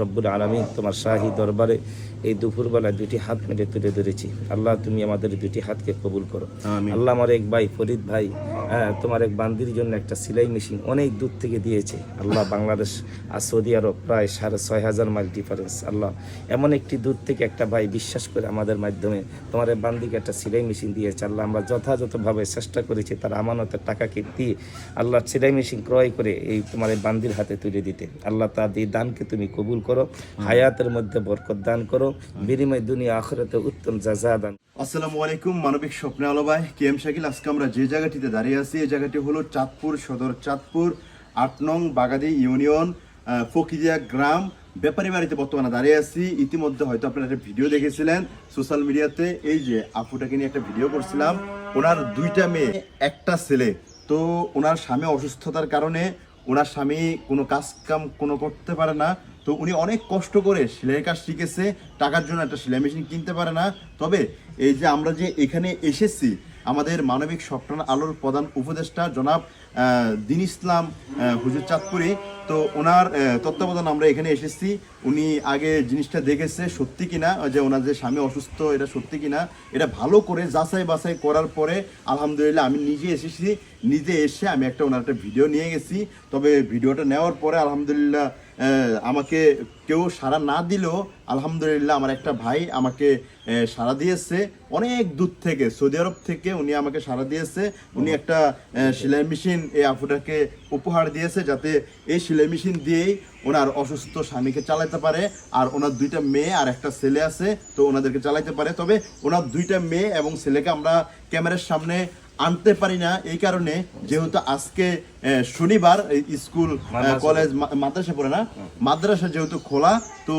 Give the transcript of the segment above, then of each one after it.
রব্বুল আলমী তোমার শাহী দরবারে এই দুপুরবেলায় দুটি হাত মেলে তুলে ধরেছি আল্লাহ তুমি আমাদের দুটি হাতকে কবুল করো। আল্লাহ আমার এক ভাই ফরিদ ভাই তোমার এক বান্দির জন্য একটা সেলাই মেশিন অনেক দূর থেকে দিয়েছে। আল্লাহ বাংলাদেশ আর সৌদি আরব প্রায় সাড়ে ছয় হাজার মাইল ডিফারেন্স আল্লাহ এমন একটি দূর থেকে একটা ভাই বিশ্বাস করে আমাদের মাধ্যমে তোমার এই বান্দিকে একটা সেলাই মেশিন দিয়েছে। আল্লাহ আমরা যথাযথভাবে চেষ্টা করেছি তার আমানতের টাকাকে দিয়ে আল্লাহ সেলাই মেশিন ক্রয় করে এই তোমার এই বান্দির হাতে তুলে দিতে। আল্লাহ তার এই দানকে তুমি কবুল করো, হায়াতের মধ্যে বরকত দান করো, বিনিময় দুনিয়া আখরাতে উত্তম জাজা দান। আসসালামু আলাইকুম মানবিক স্বপ্নে আলো ভাই, কে এম শাকিল? আজকে আমরা যে জায়গাটিতে দাঁড়িয়ে আছি এই জায়গাটি হলো চাঁদপুর সদর। চাঁদপুর আট নং বাগাদি ইউনিয়ন আহ, ফকিরিয়া গ্রাম। ব্যাপারী বাড়িতে বর্তমানে দাঁড়িয়ে আছি। ইতিমধ্যে হয়তো আপনারা একটা ভিডিও দেখেছিলেন সোশ্যাল মিডিয়াতে। এই যে আপুটাকে নিয়ে একটা ভিডিও করছিলাম। ওনার দুইটা মেয়ে একটা ছেলে। তো ওনার স্বামী অসুস্থতার কারণে ওনার স্বামী কোনো কাজ কাম কোনো করতে পারে না। তো উনি অনেক কষ্ট করে সেলাই কাজ শিখেছে। টাকার জন্য একটা সেলাই মেশিন কিনতে পারে না। তবে এই যে আমরা যে এখানে এসেছি আমাদের মানবিক স্বপ্ন আলোর প্রধান উপদেষ্টা জনাব দিন ইসলাম হুজুর চাঁদপুরি। তো ওনার তত্ত্বাবধান আমরা এখানে এসেছি। উনি আগে জিনিসটা দেখেছে সত্যি কিনা, যে ওনার যে স্বামী অসুস্থ, এটা সত্যি কিনা। এটা ভালো করে যাচাই বাছাই করার পরে আলহামদুলিল্লাহ আমি নিজে এসেছি। নিজে এসে আমি একটা ওনার একটা ভিডিও নিয়ে গেছি। তবে ভিডিওটা নেওয়ার পরে আলহামদুলিল্লাহ আমাকে কেউ সাড়া না দিলেও আলহামদুলিল্লাহ আমার একটা ভাই আমাকে সাড়া দিয়েছে। অনেক দূর থেকে সৌদি আরব থেকে উনি আমাকে সাড়া দিয়েছে। উনি একটা সেলাই মেশিন এই আপুটাকে উপহার দিয়েছে যাতে এই সেলাই মেশিন দিয়েই ওনার অসুস্থ স্বামীকে চালাতে পারে আর ওনার দুইটা মেয়ে আর একটা ছেলে আছে তো ওনাদেরকে চালাইতে পারে। তবে ওনার দুইটা মেয়ে এবং ছেলেকে আমরা ক্যামেরার সামনে আনতে পারি না এই কারণে যেহেতু আজকে শনিবার স্কুল কলেজ মাদ্রাসা পড়ে না। মাদ্রাসা যেহেতু খোলা তো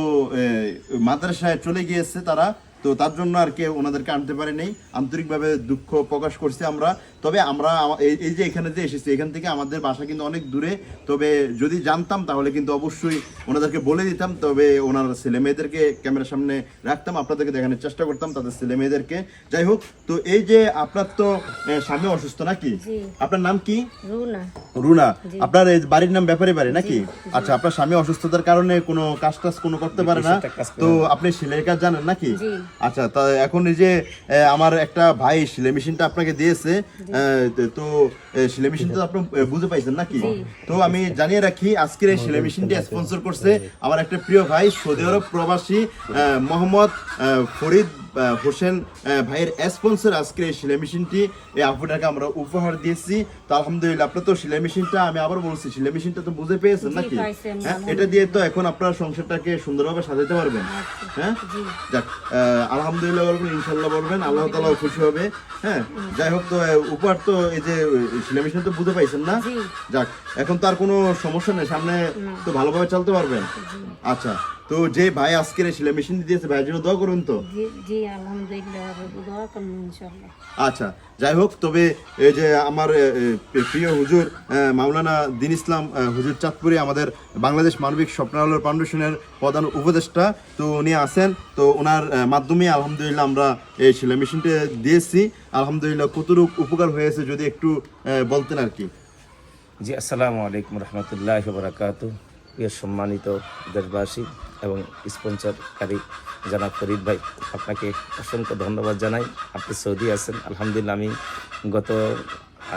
মাদ্রাসায় চলে গিয়েছে তারা। তো তার জন্য আর কি ওনাদেরকে আনতে পারে নেই আন্তরিকভাবে দুঃখ প্রকাশ করছি আমরা। তবে আমরা এই- যে এখানে যে এসেছি এখান থেকে আমাদের বাসা কিন্তু অনেক দূরে। তবে যদি জানতাম তাহলে কিন্তু অবশ্যই ওনাদেরকে বলে দিতাম। তবে ওনার ছেলে মেয়েদেরকে ক্যামেরার সামনে রাখতাম আপনাদেরকে দেখানোর চেষ্টা করতাম তাদের ছেলে মেয়েদেরকে। যাই হোক তো এই যে আপনার তো স্বামী অসুস্থ নাকি? আপনার নাম কি? রুনা। রুনা। আপনার এই বাড়ির নাম ব্যাপারে বাড়ি নাকি? আচ্ছা আপনার স্বামী অসুস্থতার কারণে কোনো কাজ টাজ কোনো করতে পারে না। তো আপনি সেলাই কাজ জানেন নাকি? জি। আচ্ছা তা এখন এই যে আমার একটা ভাই সেলাই মেশিনটা আপনাকে দিয়েছে তো সেলাই মেশিনটা তো আপনি বুঝে পাইছেন নাকি? তো আমি জানিয়ে রাখি আজকের এই সেলাই মেশিনটি স্পন্সর করছে আমার একটা প্রিয় ভাই সৌদি আরব প্রবাসী মোহাম্মদ ফরিদ হোসেন ভাইয়ের স্পন্সর আজকের এই সেলাই মেশিনটি। এই আপুটাকে আমরা উপহার দিয়েছি। তো আলহামদুলিল্লাহ আপনার তো সেলাই মেশিনটা আমি আবার বলছি সেলাই মেশিনটা তো বুঝে পেয়েছেন নাকি? হ্যাঁ এটা দিয়ে তো এখন আপনার সংসারটাকে সুন্দরভাবে সাজাতে পারবেন। হ্যাঁ? যাক আলহামদুলিল্লাহ বলবেন ইনশাল্লাহ বলবেন আল্লাহ তালাও খুশি হবে। হ্যাঁ যাই হোক তো উপহার তো এই যে মেশিন তো বুঝে পাইছেন না? যাক এখন তো আর কোনো সমস্যা নেই সামনে তো ভালোভাবে চলতে পারবেন। আচ্ছা। তো যে ভাই আজকের এই সেলাই মেশিন দিয়েছে ভাইয়ের জন্য দোয়া করুন তো। জি জি আলহামদুলিল্লাহ দোয়া করুন ইনশাআল্লাহ। আচ্ছা যাই হোক তবে এই যে আমার প্রিয় হুজুর মাওলানা দিন ইসলাম হুজুর চাঁদপুরে আমাদের বাংলাদেশ মানবিক স্বপ্নালয় ফাউন্ডেশনের প্রধান উপদেষ্টা তো উনি আছেন। তো ওনার মাধ্যমে আলহামদুলিল্লাহ আমরা এই সেলাই মেশিনটা দিয়েছি। আলহামদুলিল্লাহ কতটুক উপকার হয়েছে যদি একটু বলতেন আর কি। জি আসসালামু আলাইকুম রহমতুল্লাহ বরাকাত প্রিয় সম্মানিত দেশবাসী এবং স্পন্সরকারী জানাব ফরিদ ভাই আপনাকে অসংখ্য ধন্যবাদ জানাই। আপনি সৌদি আছেন আলহামদুলিল্লাহ আমি গত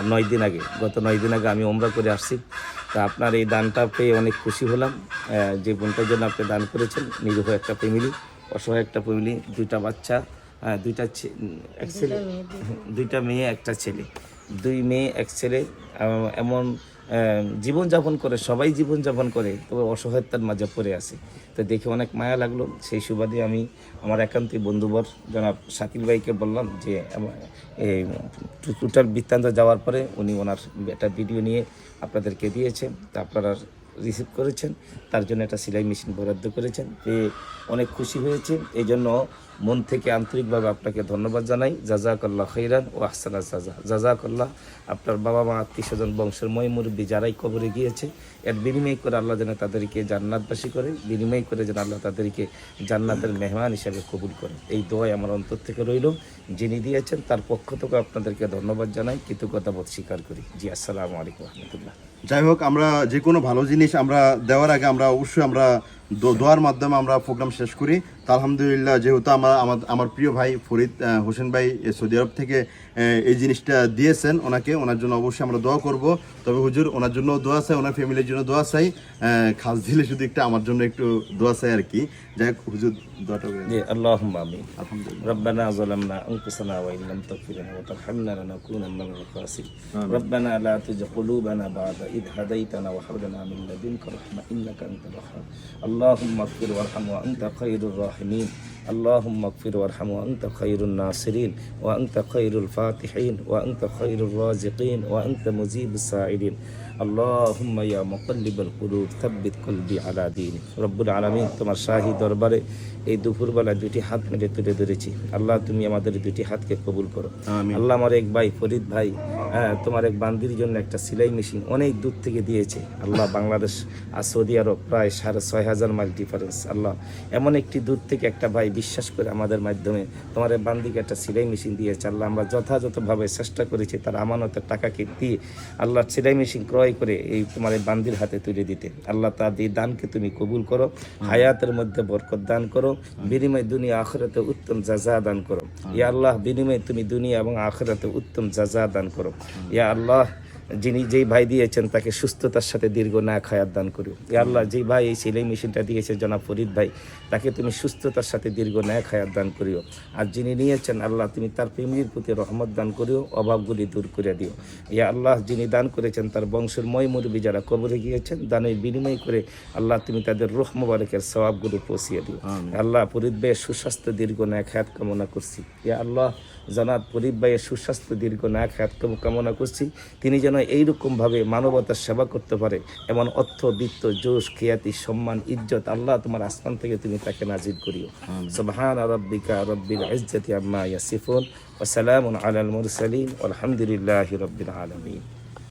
নয় দিন আগে গত নয় দিন আগে আমি ওমরা করে আসছি। তা আপনার এই দানটা পেয়ে অনেক খুশি হলাম। যে বোনটার জন্য আপনি দান করেছেন নিরীহ একটা ফ্যামিলি অসহায় একটা ফ্যামিলি দুইটা বাচ্চা আহ, দুইটা ছে- এক ছেলে দুইটা মেয়ে একটা ছেলে। দুই মেয়ে এক ছেলে এমন জীবনযাপন করে, সবাই জীবনযাপন করে, তবে অসহায়তার মাঝে পড়ে আসে তো দেখে অনেক মায়া লাগল। সেই সুবাদে আমি আমার একান্তই বন্ধুবর জনাব শাকিল ভাইকে বললাম যে টুটার বৃত্তান্ত যাওয়ার পরে উনি ওনার একটা ভিডিও নিয়ে আপনাদেরকে দিয়েছেন তা আপনারা রিসিভ করেছেন। তার জন্য একটা সেলাই মেশিন বরাদ্দ করেছেন। পেয়ে অনেক খুশি হয়েছে। এই জন্য মন থেকে আন্তরিকভাবে আপনাকে ধন্যবাদ জানাই। জাজাকাল্লাহ খৈরান ও আহসানা সাজা জাজাকাল্লাহ, আপনার বাবা মা, আত্মীয় স্বজন, বংশের মই মুরব্বী যারাই কবরে গিয়েছে, এর বিনিময় করে আল্লাহ যেন তাদেরকে জান্নাতবাসী করে, বিনিময় করে যেন আল্লাহ তাদেরকে জান্নাতের মেহমান হিসাবে কবুল করে। এই দোয়াই আমার অন্তর থেকে রইল। যিনি দিয়েছেন, তার পক্ষ থেকে আপনাদেরকে ধন্যবাদ জানাই। কৃতজ্ঞতা বোধ স্বীকার করি। জি, আসসালামু আলাইকুম রহমতুল্লাহ। যাই হোক আমরা যে কোনো ভালো জিনিস আমরা দেওয়ার আগে আমরা অবশ্যই আমরা দোয়ার মাধ্যমে আমরা প্রোগ্রাম শেষ করি। তো আলহামদুলিল্লাহ যেহেতু আমার আমার আমার প্রিয় ভাই ফরিদ হোসেন ভাই সৌদি আরব থেকে এই জিনিসটা দিয়েছেন ওনাকে ওনার জন্য অবশ্যই আমরা দোয়া করব। তবে হুজুর ওনার জন্য দোয়া চাই ওনার ফ্যামিলির জন্য দোয়া চাই। খাস দিলে শুধু একটা আমার জন্য একটু দোয়া চাই আর কি। যাই হোক হুজুর দোয়াটা اللهم اغفر وارحم وأنت خير الراحمين. اللهم اغفر وارحم وأنت خير الناصرين وأنت خير الفاتحين وأنت خير الرازقين وأنت مجيب السائلين اللهم يا مقلب القلوب ثبت قلبي على دينك رب العالمين তোমার শাহী দরবারে এই দুপুরবেলা দুটি হাত মেলে তুলে ধরেছি আল্লাহ তুমি আমাদের দুটি হাতকে কবুল করো আমিন। আল্লাহ আমার এক ভাই ফরিদ ভাই হ্যাঁ তোমার এক বান্দির জন্য একটা সেলাই মেশিন অনেক দূর থেকে দিয়েছে আল্লাহ বাংলাদেশ আর সৌদি আরব প্রায় সাড়ে ছয় হাজার মাইল ডিফারেন্স আল্লাহ এমন একটি দূর থেকে একটা ভাই বিশ্বাস করে আমাদের মাধ্যমে তোমার এই বান্দিকে একটা সেলাই মেশিন দিয়েছে। আল্লাহ আমরা যথাযথভাবে চেষ্টা করেছি তার আমানতের টাকাকে দিয়ে আল্লাহ সেলাই মেশিন ক্রয় করে এই তোমার এই বান্দির হাতে তুলে দিতে। আল্লাহ তার এই দানকে তুমি কবুল করো হায়াতের মধ্যে বরকত দান করো বিনিময় দুনিয়া আখরাতে উত্তম জাজা দান করো। ইয়া আল্লাহ বিনিময়ে তুমি দুনিয়া এবং আখরাতে উত্তম জাজা দান করো। ইয়া আল্লাহ যিনি যেই ভাই দিয়েছেন তাকে সুস্থতার সাথে দীর্ঘ না খায়াত দান করিও ইয়া আল্লাহ যেই ভাই এই সেলাই মেশিনটা দিয়েছে জনাব ফরিদ ভাই তাকে তুমি সুস্থতার সাথে দীর্ঘ ন্যায় খায়াত দান করিও। আর যিনি নিয়েছেন আল্লাহ তুমি তার প্রেমীর প্রতি রহমত দান করিও অভাবগুলি দূর করে দিও। ইয়া আল্লাহ যিনি দান করেছেন তার বংশের ময় মুরবি যারা কবরে গিয়েছেন দানের বিনিময় করে আল্লাহ তুমি তাদের রোহ মোবারকের সবাবগুলো পৌঁছিয়ে দিও। আল্লাহ ফরিদ ভাইয়ের সুস্বাস্থ্য দীর্ঘ ন্যায় খায়াত কামনা করছি। ইয়া আল্লাহ জনাব ফরিদ ভাইয়ের সুস্বাস্থ্য দীর্ঘ ন্যায় খায়াত কামনা করছি। তিনি যেন এইরকমভাবে মানবতার সেবা করতে পারে। এমন অর্থ বিত্ত জোশ খিয়াতি সম্মান ইজ্জত আল্লাহ তোমার আসমান থেকে তুমি তাকে নাজির করিও। সুবহান রব্বিকা রব্বিল ইজ্জতি আম্মা ইয়াসিফুন। ওয়া সালামুন আলাল মুরসালিন। আলহামদুলিল্লাহি রব্বিল আলামিন।